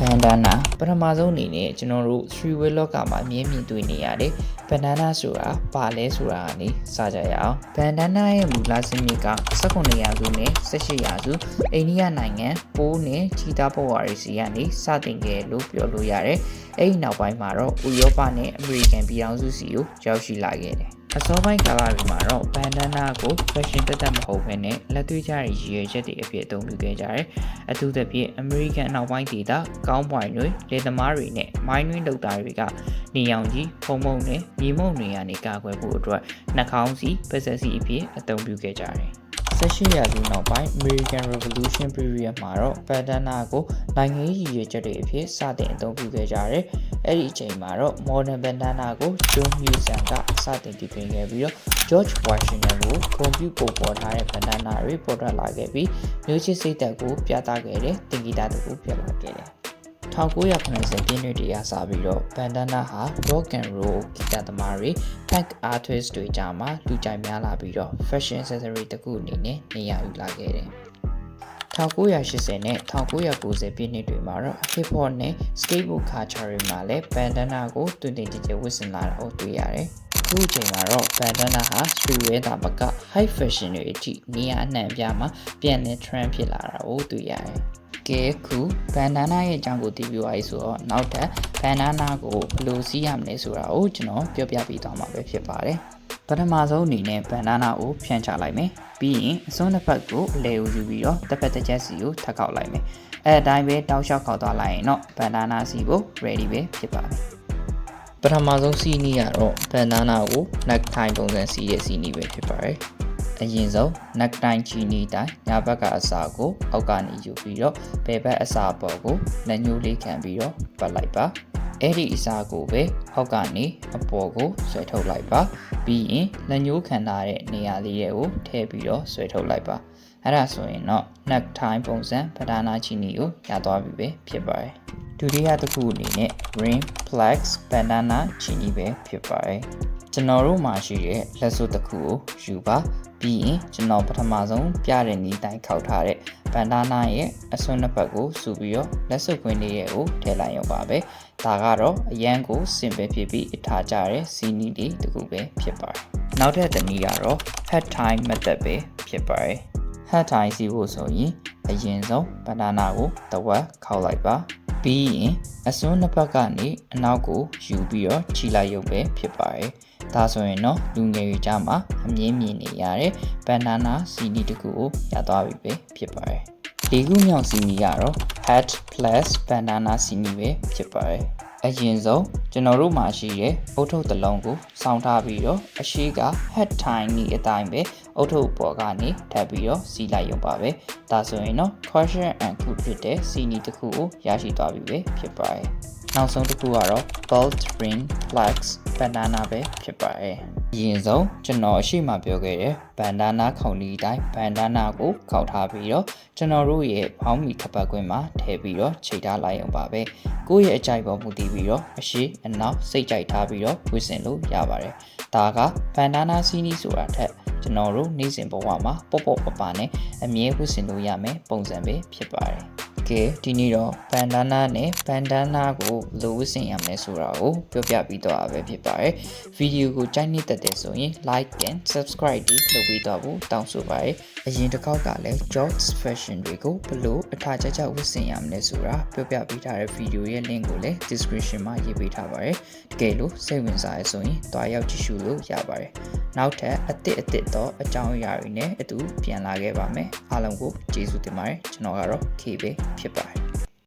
ဘန်ဒနာပထမဆုံးအနေနဲ့ကျွန်တော်တို့ three way လောကမှာအမြင်မြင်တွေ့နေရတယ်ဘန်ဒနာဆိုတာဘာလဲဆိုတာကနေစကြရအောင်ဘန်ဒနာရဲ့မူလစနစ်က19ရာစုနဲ့18ရာစုအိန္ဒိယနိုင်ငံပိုးနဲ့ချီတာပေါ်ဝါရီစီကနေစတင်ခဲ့လို့ပြောလို့ရတယ်အဲ့ဒီနောက်ပိုင်းမှာတော့ဥရောပနဲ့အမေရိကန်ပြည်ထောင်စုစီကိုရောက်ရှိလာခဲ့တယ် အစောပိုင်းကာလတွေမှာတော့ဘန်ဒနာကို fashion တက်တက်မဟုတ်ဘဲနဲ့လက်တွေ့ကျတဲ့ရည်ရွယ်ချက်တွေအဖြစ်အသုံးပြုခဲ့ကြတယ်။အထူးသဖြင့် American အနောက်ပိုင်းဒေသကောင်းပွိုင်တွေလေသမားတွေနဲ့မိုင်းတွင်းလုပ်သားတွေကနေရောင်ကြီးဖုံဖုံနဲ့မြေမုံတွေကနေကာကွယ်ဖို့အတွက်နှာခေါင်းစီပတ်ဆက်စီအဖြစ်အသုံးပြုခဲ့ကြတယ်။ 18ရာစုနောက်ပိုင်း American Revolution period မှာတော့ bandana ကိုနိုင်ငံရေးရည်ရွယ်ချက်တွေအဖြစ်စတင်အသုံးပြုခဲ့ကြတယ်။အဲ့ဒီအချိန်မှာတော့ modern bandana ကို John Newson ကစတင်တည်ပြင်ခဲ့ပြီးတော့ George Washington ကိုဂုဏ်ပြုပုံပေါ်ထားတဲ့ bandana တွေပေါ်ထွက်လာခဲ့ပြီးမျိုးချစ်စိတ်သက်ကိုပြသခဲ့တဲ့တင်ဂီတာတစ်ခုဖြစ်လာခဲ့တယ်။ 1980ပြည့်နှစ်တည်းကစပြီးတော့ bandana ဟာ rock and roll ဂီတသမားတွေ punk artist တွေကြားမှာလူကြိုက်များလာပြီးတော့ fashion accessory တစ်ခုအနေနဲ့နေရာယူလာခဲ့တယ်။1980နဲ့1990ပြည့်နှစ်တွေမှာတော့ hip hop နဲ့ skateboard culture တွေမှာလည်း bandana ကိုတွင်တင်ကြည်ကြဝတ်ဆင်လာတာကိုတွေ့ရတယ်။အခုအချိန်မှာတော့ bandana ဟာ streetwear တာဘက high fashion တွေအထိနေရာအနှံ့အပြားမှာပြန်လည် trend ဖြစ်လာတာကိုတွေ့ရတယ်။ ကဲခုဘန်နာနာရဲ့အကြောင်းကိုသိပြီးသွားပြီဆိုတော့နောက်ထပ်ဘန်နာနာကိုဘယ်လိုစီးရမလဲဆိုတာကိုကျွန်တော်ပြောပြပေးသွားမှာပဲဖြစ်ပါတယ်ပထမဆုံးအနေနဲ့ဘန်နာနာကိုဖြန့်ချလိုက်မယ်ပြီးရင်အစွန်းတစ်ဖက်ကိုအလဲယူပြီးတော့တစ်ဖက်တစ်ချက်စီကိုထပ်ခောက်လိုက်မယ်အဲအတိုင်းပဲတောက်လျှောက်ခောက်သွားလိုက်ရင်တော့ဘန်နာနာစီကို ready ပဲဖြစ်ပါပြီပထမဆုံးစီးနီးကတော့ဘန်နာနာကို neck tie ပုံစံစီးရဲ့စီးနီးပဲဖြစ်ပါတယ် အရင်ဆုံး neck tie ချီနီတိုင်းညာဘက်ကအစာကိုအောက်ကနေယူပြီးတော့ဘယ်ဘက်အစာပေါ်ကိုလက်ညှိုးလေးခံပြီးတော့ပတ်လိုက်ပါအဲ့ဒီအစာကိုပဲအောက်ကနေအပေါ်ကိုဆွဲထုတ်လိုက်ပါပြီးရင်လက်ညှိုးခံထားတဲ့နေရာလေးရဲ့ကိုထည့်ပြီးတော့ဆွဲထုတ်လိုက်ပါအဲ့ဒါဆိုရင်တော့ neck tie ပုံစံပဒါနာချီနီကိုရသွားပြီပဲဖြစ်ပါတယ်ဒုတိယတစ်ခုအနေနဲ့ ring flex banana ချီနီပဲဖြစ်ပါတယ် ကျွန်တော်တို့မှာရှိတဲ့လက်စွပ်တစ်ခုကိုယူပါပြီးရင်ကျွန်တော်ပထမဆုံးပြတဲ့နီးတိုင်းခောက်ထားတဲ့ဘန်ဒါနာရဲ့အစွန်းနှစ်ဖက်ကိုစုပြီးတော့လက်စွပ်ခွင်းလေးရဲ့ကိုထည့်လိုက်ရုံပါပဲဒါကတော့အရန်ကိုစင်ပဲဖြစ်ပြီးအထားကြတဲ့စီနီလေးတစ်ခုပဲဖြစ်ပါတယ်နောက်ထပ်တစ်နည်းကတော့ head time method ပဲဖြစ်ပါတယ် head time စီဖို့ဆိုရင်အရင်ဆုံးဘန်ဒါနာကိုတဝက်ခောက်လိုက်ပါ ပြီးရင်အစွန်းနှစ်ဖက်ကနေအနောက်ကိုယူပြီးတော့ခြိလိုက်ရုပ်ပဲဖြစ်ပါတယ်။ဒါဆိုရင်တော့လူငယ်တွေကြားမှာအမြင်မြင်နေရတဲ့ဘန်နာနာစီနီတစ်ခုကိုရသွားပြီပဲဖြစ်ပါတယ်။ဒီခုမြောက်စီနီကတော့ hat plus banana စီနီပဲဖြစ်ပါတယ်။အရင်ဆုံးကျွန်တော်တို့မှာရှိတဲ့အုတ်ထုပ်တစ်လုံးကိုစောင်းထားပြီးတော့အရှိက head time နီအတိုင်းပဲ အုတ်ထုပ်ပေါ်ကနေထပ်ပြီးတော့စီးလိုက်ရုံပါပဲဒါဆိုရင်တော့ question and good ဖြစ်တဲ့စီနီတစ်ခုကိုရရှိသွားပြီပဲဖြစ်ပါတယ်နောက်ဆုံးတစ်ခုကတော့ bolt ring flex banana ပဲဖြစ်ပါတယ်အရင်ဆုံးကျွန်တော်အရှိမပြောခဲ့တဲ့ bandana ခေါင်းဒီတိုင်း bandana ကိုခောက်ထားပြီးတော့ကျွန်တော်တို့ရဲ့ဘောင်းမီခပတ်ကွင်းမှာထည့်ပြီးတော့ချိန်ထားလိုက်အောင်ပါပဲကိုယ့်ရဲ့အကြိုက်ပေါ်မူတည်ပြီးတော့အရှိအနောက်စိတ်ကြိုက်ထားပြီးတော့ဝစ်စင်လို့ရပါတယ်ဒါက bandana စီနီဆိုတာထက် ကျွန်တော်တို့နေ့စဉ်ဘဝမှာပေါ့ပေါ့ပပနဲ့အမြဲဝစ်စင်လို့ရမယ်ပုံစံပဲဖြစ်ပါတယ်ကဲဒီနေ့တော့ဘန်ဒါနာနဲ့ဘန်ဒါနာကိုဘယ်လိုဝတ်ဆင်ရမလဲဆိုတာကိုပြောပြပြီးတော့ပဲဖြစ်ပါတယ်ဗီဒီယိုကိုကြိုက်နေတဲ့တဲ့ဆိုရင် like and subscribe ဒီလုပ်ပြီးတော့ဖို့တောင်းဆိုပါတယ်အရင်တစ်ခေါက်ကလည်း George Fashion တွေကိုဘယ်လိုအထာကျကျဝတ်ဆင်ရမလဲဆိုတာပြောပြပေးထားတဲ့ဗီဒီယိုရဲ့ link ကိုလည်း description မှာရေးပေးထားပါတယ်တကယ်လို့စိတ်ဝင်စားရဆိုရင်တွားရောက်ကြည့်ရှုလို့ရပါတယ် နောက်ထပ်အသစ်အသစ်တော့အကြောင်းအရာတွေနဲ့အတူပြန်လာခဲ့ပါမယ်အားလုံးကိုကျေးဇူးတင်ပါတယ်ကျွန်တော်ကတော့ K ပဲဖြစ်ပါတယ်